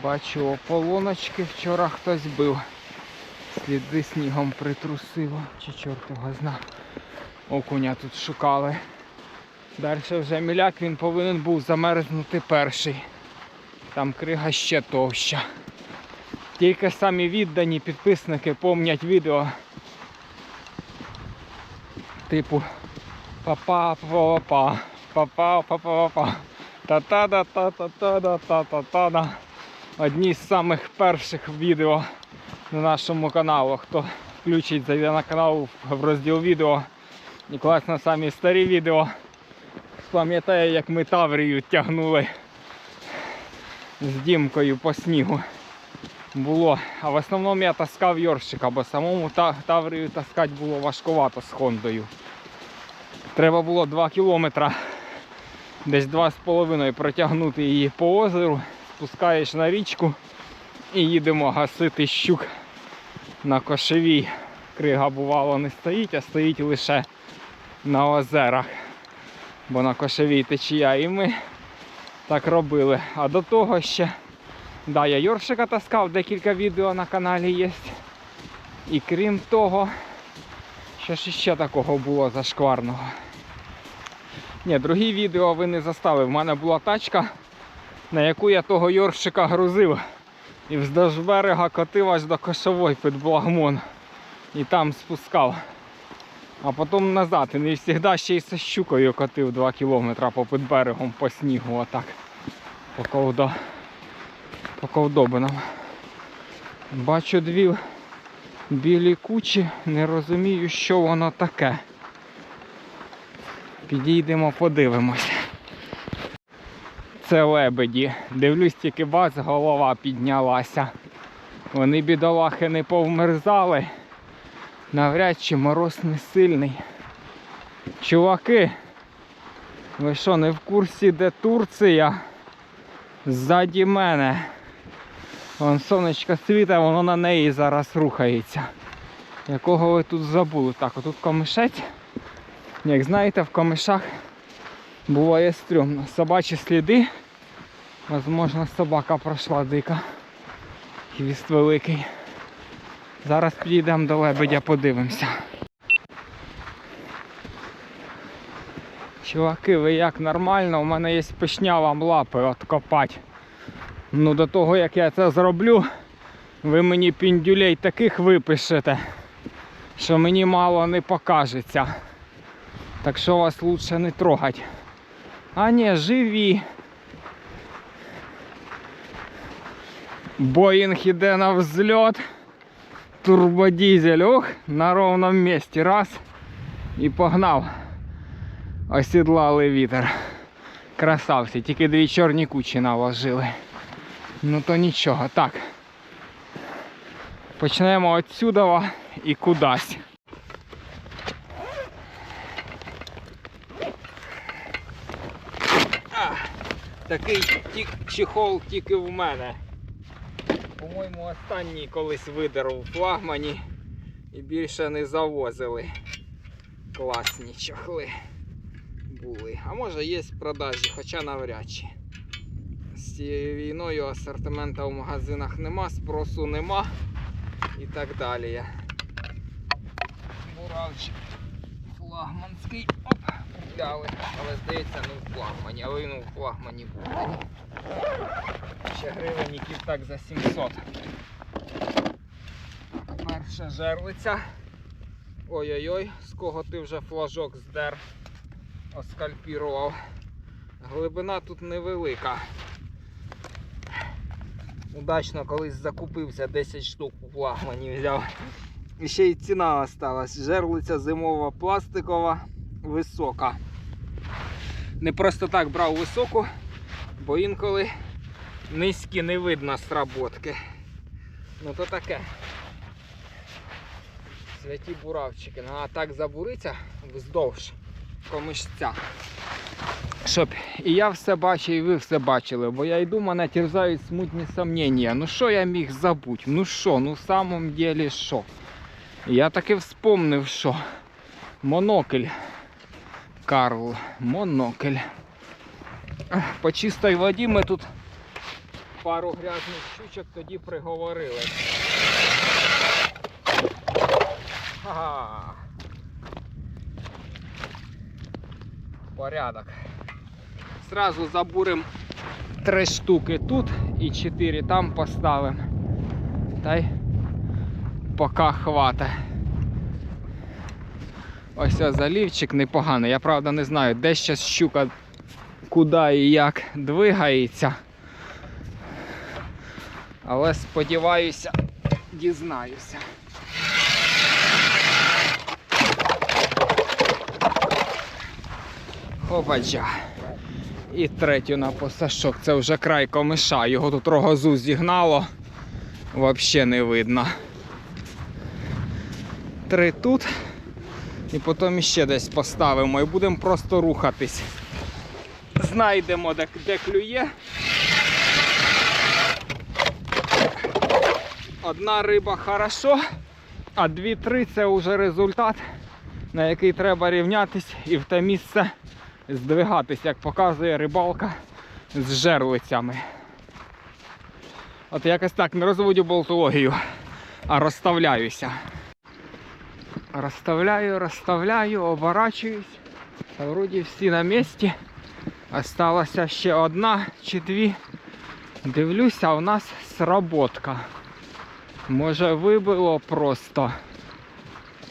Бачу ополоночки, вчора хтось бив. Сліди снігом притрусило, чи чорт його зна. Окуня тут шукали. Далі вже міляк він повинен був замерзнути перший. Там крига ще товща. Тільки самі віддані підписники помнять відео. Типу папа папа папа папа папа та та да та та та да та та та да Одні з самих перших відео на нашому каналу. Хто включить, зайде на канал в розділ відео. І класно самі старі відео. Пам'ятаю, як ми Таврію тягнули з дімкою по снігу. Було. А в основному я таскав Йоршика, бо самому та- Таврію таскати було важкувато з Хондою. Треба було 2 кілометра, десь 2,5 протягнути її по озеру, спускаєш на річку і їдемо гасити щук на кошевій. Крига бувало не стоїть, а стоїть лише на озерах. Бо на кошевій течія. І ми так робили. А до того ще, да, я Йоршика таскав, декілька відео на каналі є. І крім того, що ж ще такого було зашкварного. Ні, другі відео ви не застали. В мене була тачка, на яку я того Йоршика грузив. І вздовж берега котив аж до кошової під Благмон. І там спускав. А потім назад. І не завжди ще й зі щукою котив 2 кілометри попід берегом по снігу. Отак. По ковдо. По ковдобинам. Бачу дві білі кучі, не розумію, що воно таке. Підійдемо, подивимось. Це лебеді. Дивлюсь, тільки бац, голова піднялася. Вони бідолахи не повмерзали. Навряд чи мороз не сильний. Чуваки, ви що, не в курсі, де Турція? Ззаді мене. Вон сонечко світа, воно на неї зараз рухається. Якого ви тут забули? Так, отут комишець. Як знаєте, в комишах буває стрьомно. Собачі сліди. Можливо, собака пройшла дика. Хвіст великий. Зараз підійдемо до лебедя, подивимося. Чуваки, ви як нормально, у мене є пишня вам лапи откопати. Ну до того як я це зроблю, ви мені піндюлей таких випишете, що мені мало не покажеться. Так що вас лучше не трогать. А ні, живі. Боїнг іде на взльот. Турбодизель, ох, на ровному місці. Раз. І погнав. Осідлали вітер. Красавці, тільки дві чорні кучі наложили. Ну то нічого. Так. Почнемо отсюда і кудись. Такий чехол тільки в мене. По-моєму, останній колись видер у флагмані і більше не завозили. Класні чохли були. А може є в продажі, хоча навряд чи. З цією війною асортимента в магазинах нема, спросу нема і так далі. Буравчик флагманський. Купляли. Але здається, не в флагмані, але він у флагмані був. Ще гривенників так за 700. Перша жерлиця. Ой-ой-ой, з кого ти вже флажок здер, оскальпірував. Глибина тут невелика. Удачно колись закупився 10 штук у флагмані взяв. І ще й ціна осталась. Жерлиця зимова пластикова, висока. Не просто так брав високу, бо інколи низькі не видно сработки. Ну то таке. Святі буравчики. Ну а так забуриться вздовж комишця. Щоб і я все бачив, і ви все бачили, бо я йду, мене терзають смутні сомнення. Ну що я міг забути? Ну що, ну в самом деле що? Я таки вспомнив, що монокль. Карл, монокль. По чистій воді ми тут пару грязних щучок тоді приговорили. Ага. Порядок. Сразу забурим три штуки тут і чотири там поставимо. Та й поки хвата. Ось ось залівчик непоганий. Я правда не знаю, де ще щука куди і як двигається. Але сподіваюся, дізнаюся. Хопаджа. І третю на посашок. Це вже край комиша. Його тут рогозу зігнало. Взагалі не видно. Три тут. І потім ще десь поставимо і будемо просто рухатись. Знайдемо, де, де клює. Одна риба хорошо, а дві-три це вже результат, на який треба рівнятись і в те місце здвигатись, як показує рибалка з жерлицями. От якось так не розводю болтологію, а розставляюся. Розставляю, розставляю, оборачуюсь. Та вроді всі на місці. Осталася ще одна чи дві. Дивлюся, у нас сработка. Може вибило просто.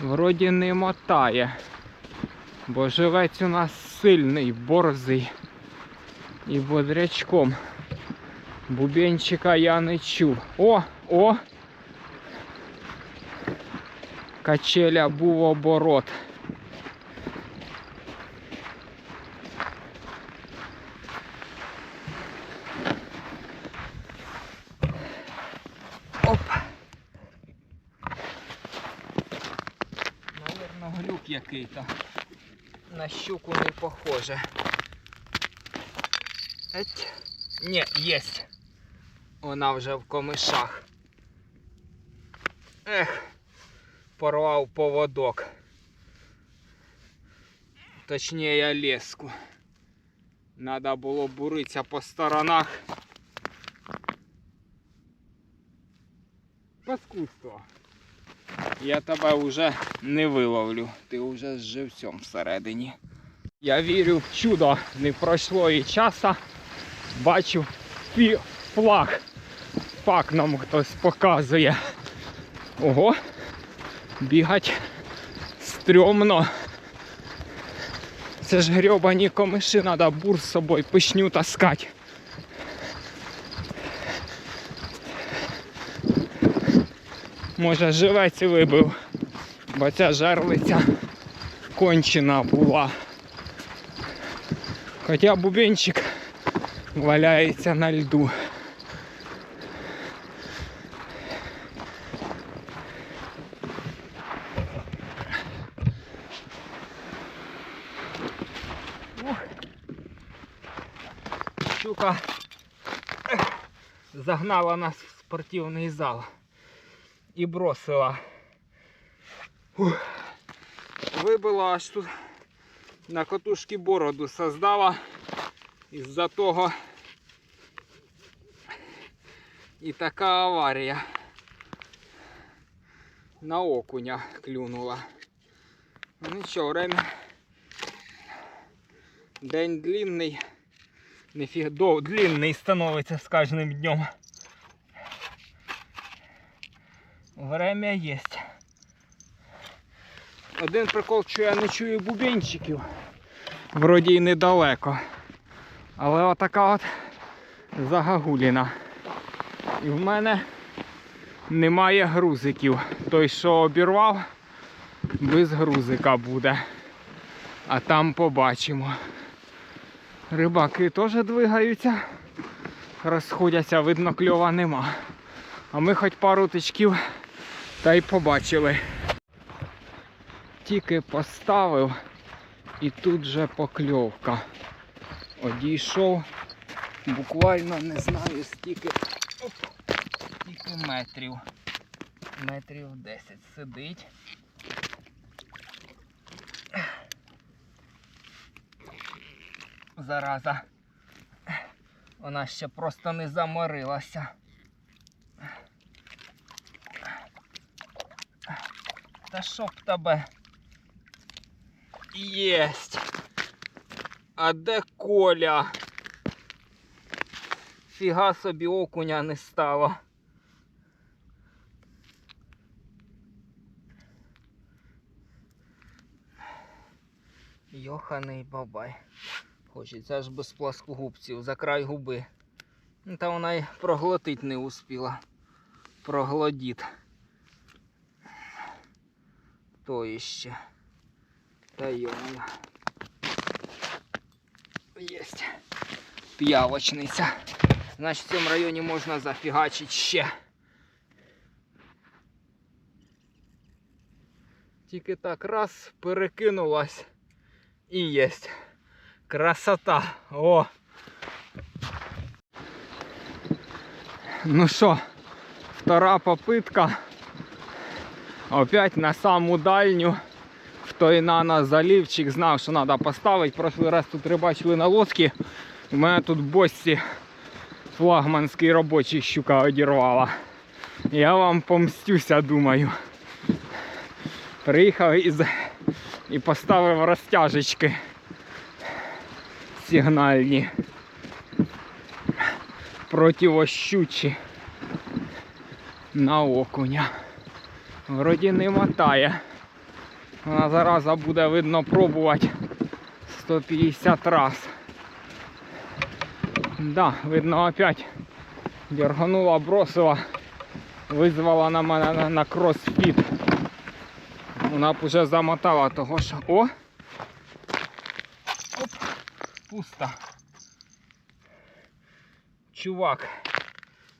Вроді не мотає. Бо живець у нас сильний, борзий і бодрячком. Бубенчика я не чув. О, о! Качеля був оборот. Оп. Наверно, глюк який-то. На щуку не похоже. Еть. Ні, єсть. Вона вже в комишах. Ех, порвав поводок. Точніше леску. Надо було буритися по сторонах. Паскудство. Я тебе вже не виловлю. Ти вже з живцем всередині. Я вірю в чудо. Не пройшло і часа. Бачу флаг. Фак нам хтось показує. Ого. Бігать стрьомно. Це ж грьобані комиші, треба бур з собою пишню таскати. Може живець вибив, бо ця жерлиця кончена була. Хоча бубенчик валяється на льду. Ух. Щука ех, загнала нас в спортивний зал і бросила. Ух. Вибила аж тут на катушки бороду создала із-за того і така аварія. На окуня клюнула. Ну нічого, время. День длинний. Нефіг длинний становиться з кожним днем. Время есть. Один прикол, що я не чую бубенчиків. Вроді й недалеко. Але отака от загагуліна. І в мене немає грузиків. Той, що обірвав, без грузика буде. А там побачимо. Рибаки теж двигаються, розходяться, видно, кльова нема. А ми хоч пару тичків та й побачили. Тільки поставив і тут же покльовка. Одійшов буквально не знаю скільки, оп, скільки метрів. Метрів 10 сидить. Зараза. Вона ще просто не заморилася. Та що б тебе? Єсть. А де Коля? Фіга собі окуня не стало. Йоханий бабай. Хочеться аж без пласкогубців за край губи. Та вона й проглотить не успіла. Проглодіт. То іще. Та йому. Єсть. П'явочниця. Значить в цьому районі можна зафігачити ще. Тільки так раз перекинулась і єсть. Красота. О! Ну що, втора попитка. Опять на саму дальню. Хто і на нас залівчик знав, що треба поставити. Прошлий раз тут рибачили на лодці. У мене тут в флагманський робочий щука одірвала. Я вам помстюся, думаю. Приїхав із... і поставив розтяжечки сигнальні. Противощучі на окуня. Вроді не мотає. Вона зараза буде видно пробувати 150 раз. Да, видно опять дерганула, бросила, визвала на мене на, на кросфіт. Вона б уже замотала того, що... О! Оп! Пусто. Чувак.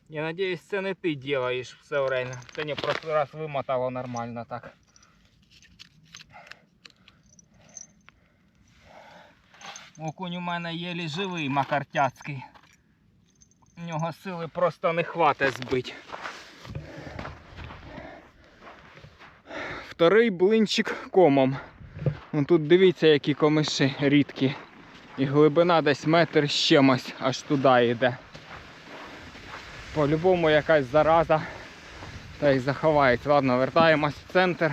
Я надеюсь, це не ти делаешь все время. Та ні, прошлый раз вимотало нормально так. Окунь у мене єлі живий макартяцький. У нього сили просто не хватить збить. Вторий блинчик комом. Вон тут дивіться, які комиші рідкі. І глибина десь метр з чимось аж туди йде. По-любому якась зараза та й заховається. Ладно, вертаємось в центр.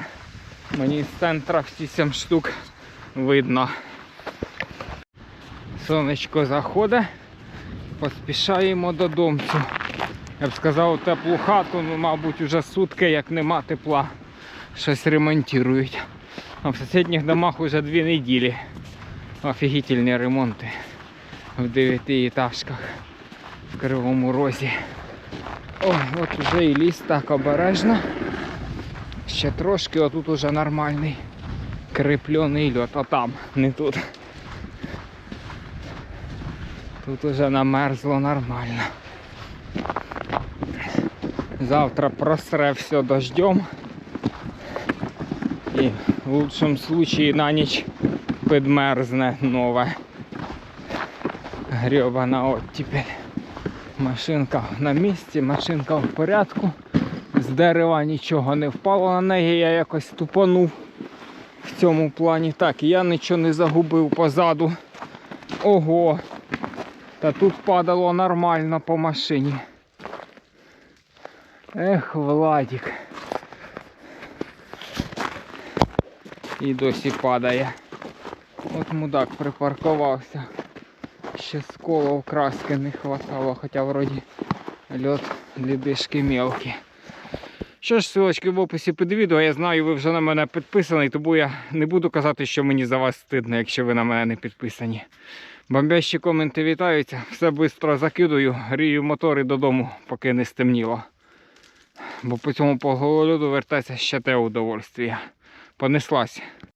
Мені з центра всі 7 штук видно. Сонечко заходить, поспішаємо додомцю. Я б сказав, теплу хату, ну, мабуть, вже сутки, як нема тепла. Щось ремонтують. А в сусідніх домах вже дві неділі. Офігітельні ремонти в дев'ятиэтажках в Кривому Розі. Ой, от уже і ліс так обережно. Ще трошки, отут уже нормальний креплений льот, а там, не тут. Тут уже намерзло нормально. Завтра просре все дождем. І в лучшем случае на ніч підмерзне нове. Гребана оттепель. Машинка на місці, машинка в порядку. З дерева нічого не впало на неї, я якось тупанув в цьому плані. Так, я нічого не загубив позаду. Ого! Та тут падало нормально по машині. Ех, Владик. І досі падає. От мудак припаркувався. Ще сколов краски не хватало, хоча вроді льот лідишки мелкі. Що ж, ссылочки в описі під відео, я знаю, ви вже на мене підписані, тому я не буду казати, що мені за вас стидно, якщо ви на мене не підписані. Бомбящі коменти вітаються, все швидко закидую, грію мотори додому, поки не стемніло. Бо по цьому по гололюду вертається ще те удовольствие. Понеслась.